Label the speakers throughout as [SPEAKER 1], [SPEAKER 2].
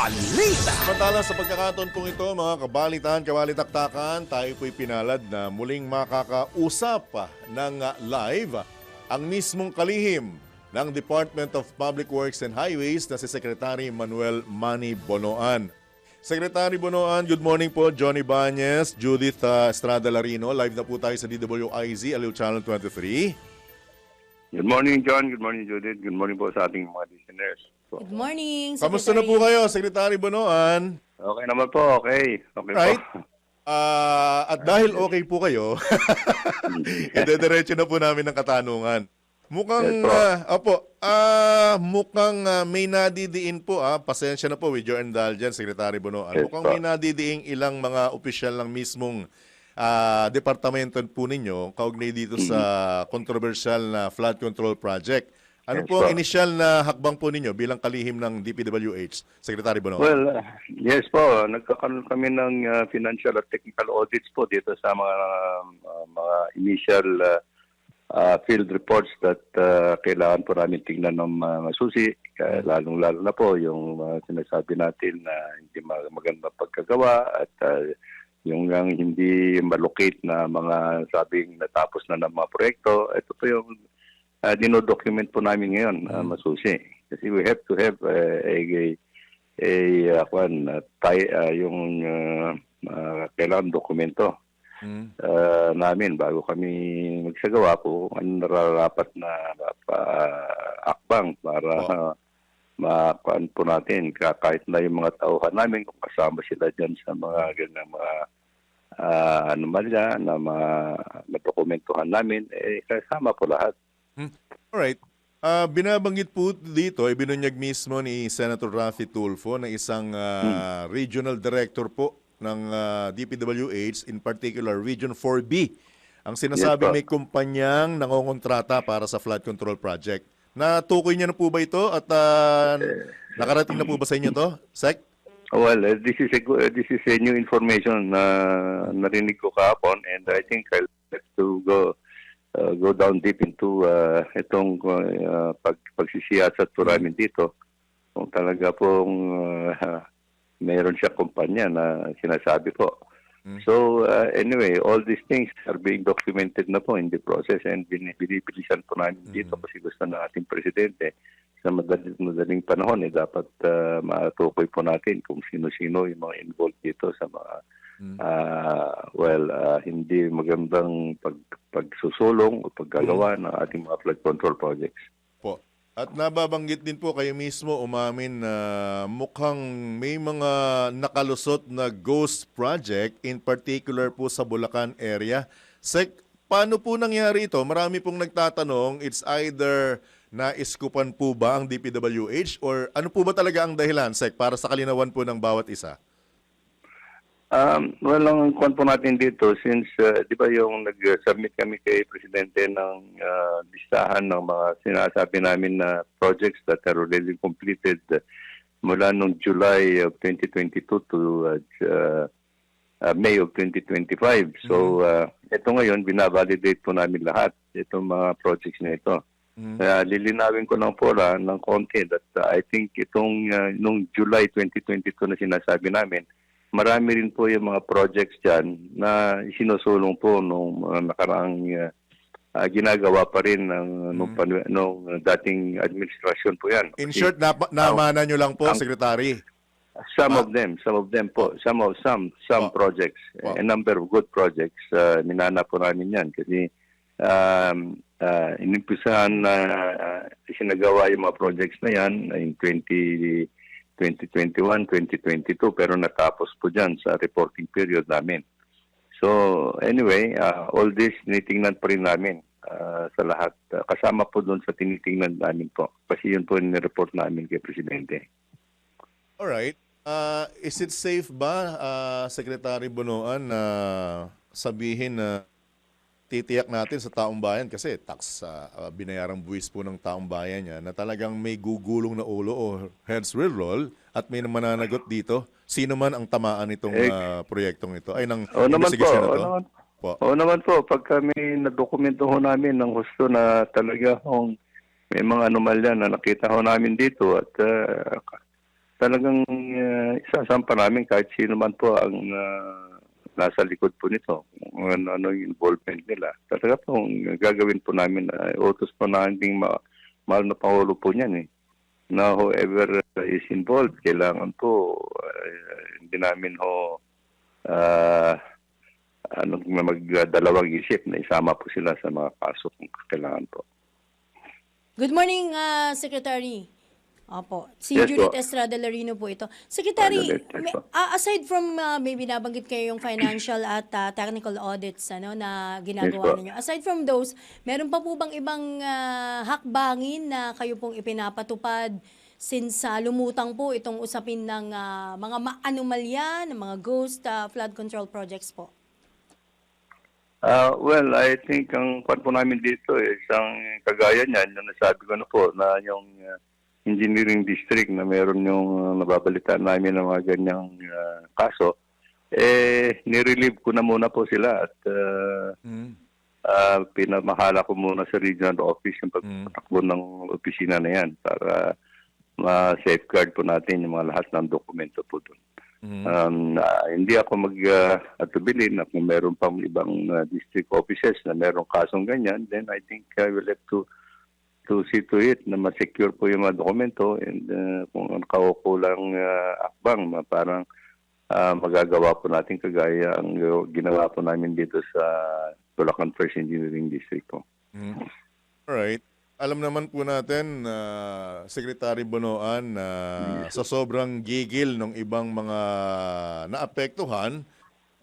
[SPEAKER 1] Balita!
[SPEAKER 2] Samantala sa pagkakataon pong ito, mga kabalitan, kabalitaktakan, tayo po'y pinalad na muling makakausap ng ah, live ang mismong kalihim ng Department of Public Works and Highways na si Secretary Manuel Manny Bonoan. Secretary Bonoan, good morning po. Johnny Banyes, Judith ah, Estrada Larino. Live na po tayo sa DWIZ, Aliw Channel 23.
[SPEAKER 3] Good morning, John. Good morning, Judith. Good morning po sa ating mga listeners. So,
[SPEAKER 4] Good morning,
[SPEAKER 2] Kamusta na po
[SPEAKER 4] Secretary.
[SPEAKER 2] kayo, Secretary Bonoan?
[SPEAKER 3] okay naman po, okay. Okay
[SPEAKER 2] Right?
[SPEAKER 3] po.
[SPEAKER 2] Ah, at dahil okay po kayo, idediretso na po namin ng katanungan. Mukhang,
[SPEAKER 3] Yes, po.
[SPEAKER 2] ah, opo, ah, mukhang ah, may nadidiin po, ah, pasensya na po with your indulgence, Secretary Bonoan.
[SPEAKER 3] Yes,
[SPEAKER 2] mukhang
[SPEAKER 3] po.
[SPEAKER 2] may nadidiing ilang mga opisyal ng mismong ah, departamento po ninyo kaugnay dito sa controversial na flood control project. Ano
[SPEAKER 3] Yes,
[SPEAKER 2] po ang
[SPEAKER 3] po.
[SPEAKER 2] inisyal na hakbang po ninyo bilang kalihim ng DPWH, Secretary Bonoan?
[SPEAKER 3] Well, uh, yes po. Nagkakaroon kami ng uh, financial at technical audits po dito sa mga uh, mga initial uh, uh, field reports that uh, kailangan po namin tingnan ng mga susi. Uh, lalong-lalo na po yung uh, sinasabi natin na hindi mag- magandang pagkagawa at uh, yung ang hindi malocate na mga sabing natapos na ng mga proyekto. Ito po yung uh, dinodocument po namin ngayon, uh, masusi. Kasi we have to have uh, a, a, a uh, kwan, uh, tay, uh, yung uh, uh, kailangan dokumento uh, namin bago kami magsagawa po ang nararapat na uh, akbang para
[SPEAKER 2] Po.
[SPEAKER 3] uh, makuan po natin Ka- kahit na yung mga tauhan namin kung kasama sila dyan sa mga ganang mga uh, anomalya na mga nadokumentuhan namin eh kasama po lahat.
[SPEAKER 2] Alright. Ah, binabanggit po dito, ibinunyag mismo ni Senator Rafi Tulfo na isang ah, regional director po ng ah, DPWH, in particular Region 4B. Ang sinasabi
[SPEAKER 3] Yes,
[SPEAKER 2] may kumpanyang nangongontrata para sa flood control project. Natukoy niya na po ba ito at ah, nakarating na po ba sa inyo to, Sec?
[SPEAKER 3] Well, uh, this is a go- uh, this is a new information na narinig ko kahapon and I think I'll have to go uh, go down deep into uh, itong uh, pag pagsisiyasat po namin dito. Kung talaga pong uh, mayroon siya kumpanya na sinasabi po.
[SPEAKER 2] Mm.
[SPEAKER 3] So uh, anyway, all these things are being documented na po in the process and bin- binibilisan po namin dito kasi gusto ng ating presidente sa madaling, madaling panahon eh dapat uh, matukoy po natin kung sino-sino yung mga involved dito sa mga
[SPEAKER 2] Mm.
[SPEAKER 3] ah, well ah, hindi magandang pag pagsusulong o paggagawa ng ating mga flood control projects.
[SPEAKER 2] At nababanggit din po kayo mismo umamin na mukhang may mga nakalusot na ghost project in particular po sa Bulacan area. Sek, paano po nangyari ito? Marami pong nagtatanong, it's either na iskupan po ba ang DPWH or ano po ba talaga ang dahilan, Sek, para sa kalinawan po ng bawat isa?
[SPEAKER 3] Um, well, ang kwan po natin dito, since, uh, di ba yung nag-submit kami kay Presidente ng uh, listahan ng mga sinasabi namin na projects that are already completed uh, mula nung July of 2022 to uh, uh, uh, May of 2025. So, uh, ito ngayon, binavalidate po namin lahat itong mga projects na ito. Kaya lilinawin ko lang po lang ng konti that uh, I think itong uh, nung July 2022 na sinasabi namin, marami rin po yung mga projects dyan na sinusulong po nung mga nakaraang uh, uh, ginagawa pa rin ng nung, panu- nung dating administrasyon po yan.
[SPEAKER 2] In short, nap- namana nyo lang po,
[SPEAKER 3] ang-
[SPEAKER 2] Secretary.
[SPEAKER 3] some
[SPEAKER 2] Ah.
[SPEAKER 3] of them, some of them po, some of some some
[SPEAKER 2] Po.
[SPEAKER 3] projects,
[SPEAKER 2] Po.
[SPEAKER 3] a number of good projects, uh, minana po namin yan kasi um, uh, inimpisahan na uh, sinagawa yung mga projects na yan in 20, 2021, 2022 pero natapos po dyan sa reporting period namin. So anyway, uh, all this tinitingnan pa rin namin uh, sa lahat. Uh, kasama po doon sa tinitingnan namin po. Kasi yun po yung report namin kay Presidente.
[SPEAKER 2] Alright. Uh, is it safe ba, uh, Secretary Bonoan, na sabihin na titiyak natin sa taong bayan kasi tax uh, uh, binayarang buwis po ng taong bayan niya na talagang may gugulong na ulo o heads will roll at may mananagot dito. Sino man ang tamaan itong
[SPEAKER 3] Eh,
[SPEAKER 2] uh, proyektong ito ay ng
[SPEAKER 3] Oo naman po.
[SPEAKER 2] na to?
[SPEAKER 3] naman,
[SPEAKER 2] Po.
[SPEAKER 3] naman po. Pag kami nadokumento ho namin ng gusto na talaga hong may mga anomalya na nakita ho namin dito at uh, talagang uh, isasampa namin kahit sino man po ang ah, nasa likod po nito, kung ano, ano yung involvement nila. Talaga po, gagawin po namin, uh, utos po na hindi ma- mahal na pangulo po niyan eh. Na whoever is involved, kailangan po, uh, hindi namin ho, ah, ano, magdalawang isip na isama po sila sa mga kaso kung kailangan po.
[SPEAKER 1] Good morning, ah, Secretary. Opo. Si
[SPEAKER 3] Yes
[SPEAKER 1] Judith
[SPEAKER 3] po.
[SPEAKER 1] Estrada Larino po ito. Secretary,
[SPEAKER 3] yes
[SPEAKER 1] may- aside from ah, may binabanggit kayo yung financial at ah, technical audits ano na ginagawa
[SPEAKER 3] Yes
[SPEAKER 1] ninyo. Aside from those, meron pa po bang ibang ah, hakbangin na kayo pong ipinapatupad since ah, lumutang po itong usapin ng ah, mga ma-anomalya, ng mga ghost ah, flood control projects po?
[SPEAKER 3] Ah, well, I think ang kwan po namin dito eh, isang kagaya niyan, yung nasabi ko na po na yung ah, engineering district na meron yung uh, nababalitaan namin ng mga ganyang ah, kaso, eh, nirelieve ko na muna po sila at ah,
[SPEAKER 2] Mm.
[SPEAKER 3] ah, pinamahala ko muna sa regional office yung pagpatakbo ng opisina na yan para ma-safeguard po natin yung mga lahat ng dokumento po doon.
[SPEAKER 2] Mm.
[SPEAKER 3] Um, ah, hindi ako mag-atubili na kung meron pang ibang ah, district offices na merong kasong ganyan, then I think I will have to to see to it na ma-secure po yung mga dokumento and ah, kung ang kaukulang ah, akbang, parang ah, magagawa po natin kagaya ang uh, ginawa po namin dito sa Bulacan First Engineering District po.
[SPEAKER 2] Mm. Alright. Alam naman po natin, na Secretary Bonoan, na sa sobrang gigil ng ibang mga naapektuhan,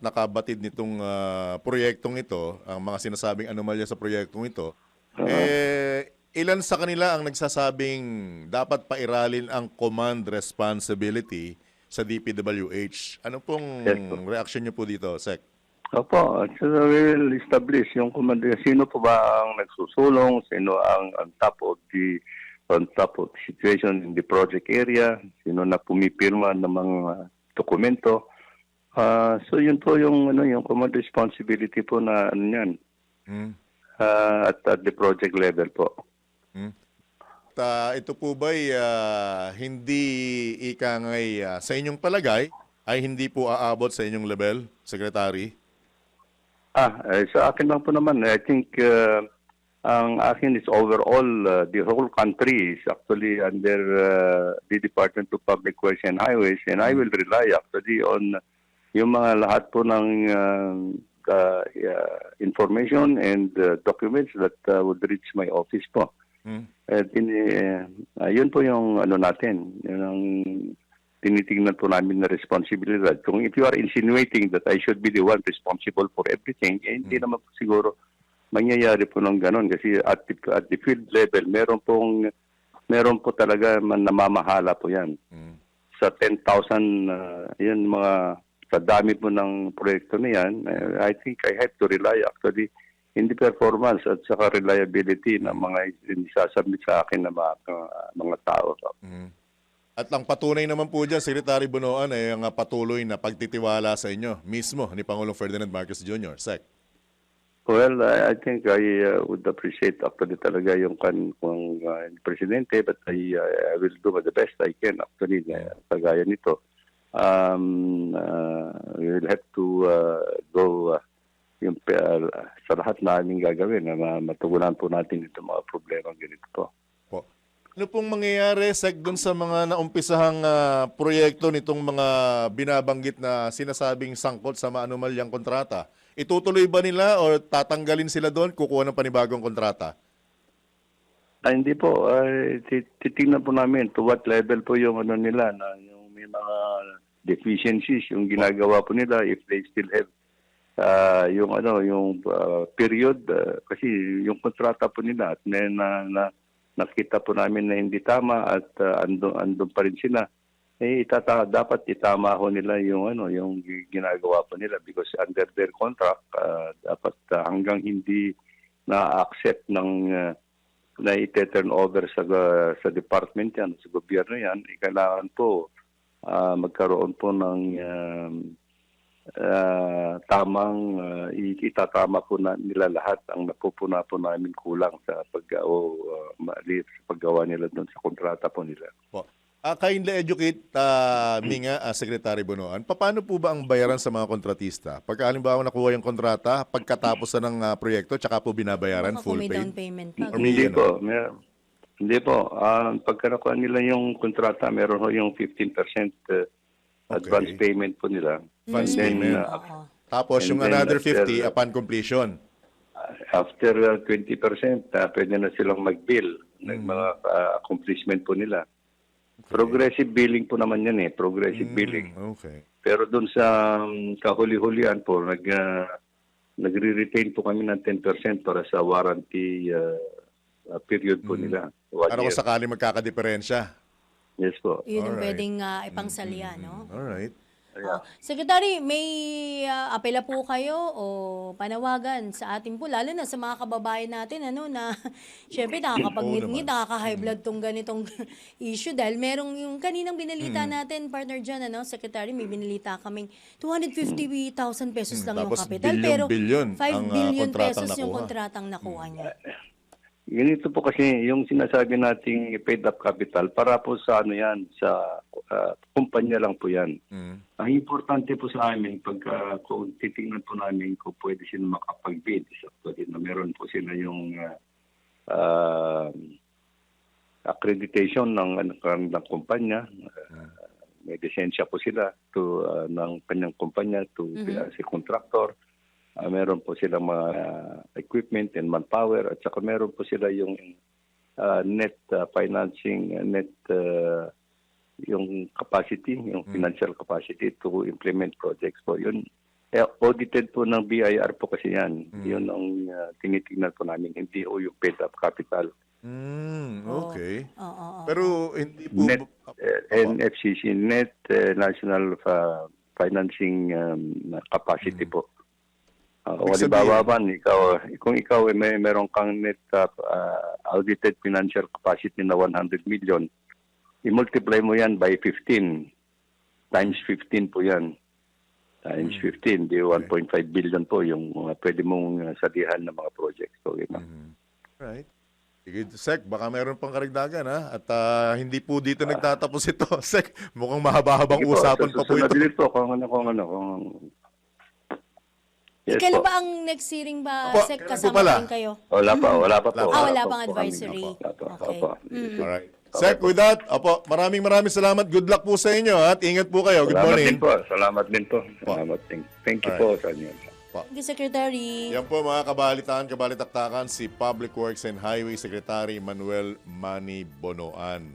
[SPEAKER 2] nakabatid nitong ah, proyektong ito, ang mga sinasabing anomalya sa proyektong ito, eh, ilan sa kanila ang nagsasabing dapat pairalin ang command responsibility sa DPWH? Ano pong
[SPEAKER 3] Yes, po.
[SPEAKER 2] reaction niyo po dito, Sec?
[SPEAKER 3] Opo, so we will establish yung komando. Sino po ba ang nagsusulong? Sino ang on top of the on top of the situation in the project area? Sino na pumipirma ng mga dokumento? Ah, so yun po yung ano yung command responsibility po na ano yan
[SPEAKER 2] Mm.
[SPEAKER 3] ah, at, at the project level po.
[SPEAKER 2] Ta, ito po ba'y ah, hindi ika ngay ah, sa inyong palagay ay hindi po aabot sa inyong level, Secretary?
[SPEAKER 3] Ah, eh, sa akin lang po naman, I think uh, ang akin is overall, uh, the whole country is actually under uh, the Department of Public Works and Highways and I will rely actually on yung mga lahat po ng uh, uh, uh, information and uh, documents that uh, would reach my office po.
[SPEAKER 2] Hmm?
[SPEAKER 3] At in, uh, yun po yung ano natin, yun ang tinitingnan po namin na responsibilidad. Kung if you are insinuating that I should be the one responsible for everything, eh, hindi naman po siguro mangyayari po ng ganon. Kasi at the, at the field level, meron pong meron po talaga man namamahala po yan.
[SPEAKER 2] Mm.
[SPEAKER 3] Sa 10,000, uh, yun mga sa dami po ng proyekto na yan, eh, I think I have to rely actually in the performance at saka reliability ng mga isasabit sa akin ng mga, uh, mga tao.
[SPEAKER 2] Mm. At ang patunay naman po dyan, Secretary Bunoan, ay ang patuloy na pagtitiwala sa inyo mismo ni Pangulong Ferdinand Marcos Jr. Sec.
[SPEAKER 3] Well, I, I think I uh, would appreciate actually talaga yung kan kung uh, presidente but I, uh, I will do the best I can actually uh, kagaya nito. Um, uh, we will have to uh, go uh, yung uh, sa lahat na aming gagawin na ma- matugunan po natin itong mga problema ganito po.
[SPEAKER 2] Po. Ano pong mangyayari, Sec, dun sa mga naumpisahang ah, proyekto nitong mga binabanggit na sinasabing sangkot sa maanumalyang kontrata? Itutuloy ba nila o tatanggalin sila doon, kukuha ng panibagong kontrata?
[SPEAKER 3] Ah, hindi po. Ay, tit- titingnan po namin to what level po yung ano nila na yung may mga deficiencies yung ginagawa po nila if they still have ah, yung ano yung ah, period ah, kasi yung kontrata po nila at na, na, na- nakita po namin na hindi tama at uh, andun, andun pa rin sila. Eh itata dapat itama ho nila yung ano yung gi- ginagawa po nila because under their contract ah, dapat ah, hanggang hindi na-accept ng ah, na ite-turn over sa uh, sa department yan, sa gobyerno yan, eh, kailangan po ah, magkaroon po ng um, ah, tamang i- itatama po na nila lahat ang napupuna po namin kulang sa pag o ah, mali sa paggawa nila doon sa kontrata po nila.
[SPEAKER 2] Po. Ah, kindly educate uh, me nga, ah, Secretary Bonoan. Paano po ba ang bayaran sa mga kontratista? Pagka halimbawa nakuha yung kontrata, pagkatapos na ng ah, proyekto, tsaka po binabayaran
[SPEAKER 1] Baka
[SPEAKER 2] full
[SPEAKER 1] down
[SPEAKER 2] paid?
[SPEAKER 1] payment pa.
[SPEAKER 2] Or
[SPEAKER 3] Hindi
[SPEAKER 2] ano?
[SPEAKER 3] po. Hindi po. Ah, pagka nakuha nila yung kontrata, meron ho yung 15% uh, advance
[SPEAKER 2] Okay.
[SPEAKER 3] payment po nila.
[SPEAKER 2] Advance
[SPEAKER 3] And then,
[SPEAKER 2] payment.
[SPEAKER 3] uh,
[SPEAKER 1] Oo.
[SPEAKER 2] Tapos
[SPEAKER 3] And
[SPEAKER 2] yung
[SPEAKER 3] then
[SPEAKER 2] another
[SPEAKER 3] after-
[SPEAKER 2] 50 upon completion.
[SPEAKER 3] after uh, 20%, uh, pwede na silang mag-bill ng
[SPEAKER 2] Mm-hmm.
[SPEAKER 3] mga uh, accomplishment po nila. Progressive billing po naman yan eh. Progressive billing.
[SPEAKER 2] Mm, okay.
[SPEAKER 3] Pero doon sa um, kahuli-hulian po, nag, uh, nagre-retain po kami ng 10% para sa warranty uh, uh, period po nila. One
[SPEAKER 2] Para
[SPEAKER 3] year.
[SPEAKER 2] kung sakali magkakadiferensya.
[SPEAKER 3] Yes po.
[SPEAKER 1] Yun yung
[SPEAKER 2] Alright.
[SPEAKER 1] pwedeng ah, ipangsalian, no?
[SPEAKER 2] Alright.
[SPEAKER 1] Oh, Secretary, may ah, apela po kayo o panawagan sa atin po, lalo na sa mga kababayan natin, ano, na syempre nakakapag-ngit-ngit, nakaka-high blood tong ganitong issue dahil merong yung kaninang binalita natin, partner dyan, ano, Secretary, may binalita kaming 250,000 pesos lang yung
[SPEAKER 2] Tapos
[SPEAKER 1] kapital, pero 5
[SPEAKER 2] ang, ah,
[SPEAKER 1] billion
[SPEAKER 2] kontratang
[SPEAKER 1] pesos yung
[SPEAKER 2] nakuha.
[SPEAKER 1] kontratang nakuha niya.
[SPEAKER 3] Ganito po kasi yung sinasabi nating paid up capital para po sa ano yan, sa uh, kumpanya lang po yan.
[SPEAKER 2] Mm.
[SPEAKER 3] Ang importante po sa amin, pagka kung titingnan po namin kung pwede sila makapag-bid, sakto din na meron po sila yung uh, uh, accreditation ng, ng, ng kumpanya. Uh, may lisensya po sila to uh, ng kanyang kumpanya to uh, si contractor. Uh, meron po silang mga uh, equipment and manpower at saka meron po sila yung uh, net uh, financing, uh, net uh, yung capacity, yung financial capacity to implement projects po. Yun, eh, audited po ng BIR po kasi yan. Yun ang uh, tinitingnan po namin, hindi o yung paid up capital.
[SPEAKER 2] Mm, okay.
[SPEAKER 1] Oo, oo.
[SPEAKER 2] Pero hindi po...
[SPEAKER 3] Net uh, NFCC, net uh, national uh, financing um, capacity po. Uh,
[SPEAKER 2] Ibig
[SPEAKER 3] halimbawa man, ikaw, kung ikaw ay may meron kang net uh, uh, audited financial capacity na 100 million, i-multiply mo yan by 15. Times 15 po yan. Times 15, di 1.5 billion po yung uh, pwede mong uh, salihan ng mga projects. So, yun.
[SPEAKER 2] Right. Sige, Sek, baka meron pang karagdagan ha. At ah, hindi po dito nagtatapos ito. Sek, mukhang mahaba-habang
[SPEAKER 3] po,
[SPEAKER 2] usapan pa po
[SPEAKER 3] susunod
[SPEAKER 2] ito.
[SPEAKER 3] po kung ano, kung ano, kung... Yes
[SPEAKER 1] Kailan
[SPEAKER 3] po.
[SPEAKER 1] ba ang next hearing ba,
[SPEAKER 2] Opo,
[SPEAKER 1] Sec,
[SPEAKER 2] kailan po
[SPEAKER 1] kasama
[SPEAKER 2] pala?
[SPEAKER 1] rin kayo?
[SPEAKER 3] Wala pa, wala pa po.
[SPEAKER 1] Ah, wala
[SPEAKER 3] pa
[SPEAKER 1] pang
[SPEAKER 3] po
[SPEAKER 1] advisory.
[SPEAKER 3] Wala pa,
[SPEAKER 1] Okay.
[SPEAKER 3] opo.
[SPEAKER 2] Alright. Sek, with that, opo, maraming maraming salamat. Good luck po sa inyo at ingat po kayo. Good
[SPEAKER 3] Salamat
[SPEAKER 2] morning.
[SPEAKER 3] din po. Salamat din po. Salamat din. Thank you po sa inyo.
[SPEAKER 1] Thank you, Secretary.
[SPEAKER 2] Yan po mga kabalitaan, kabalitaktakan, si Public Works and Highway Secretary Manuel Mani Bonoan.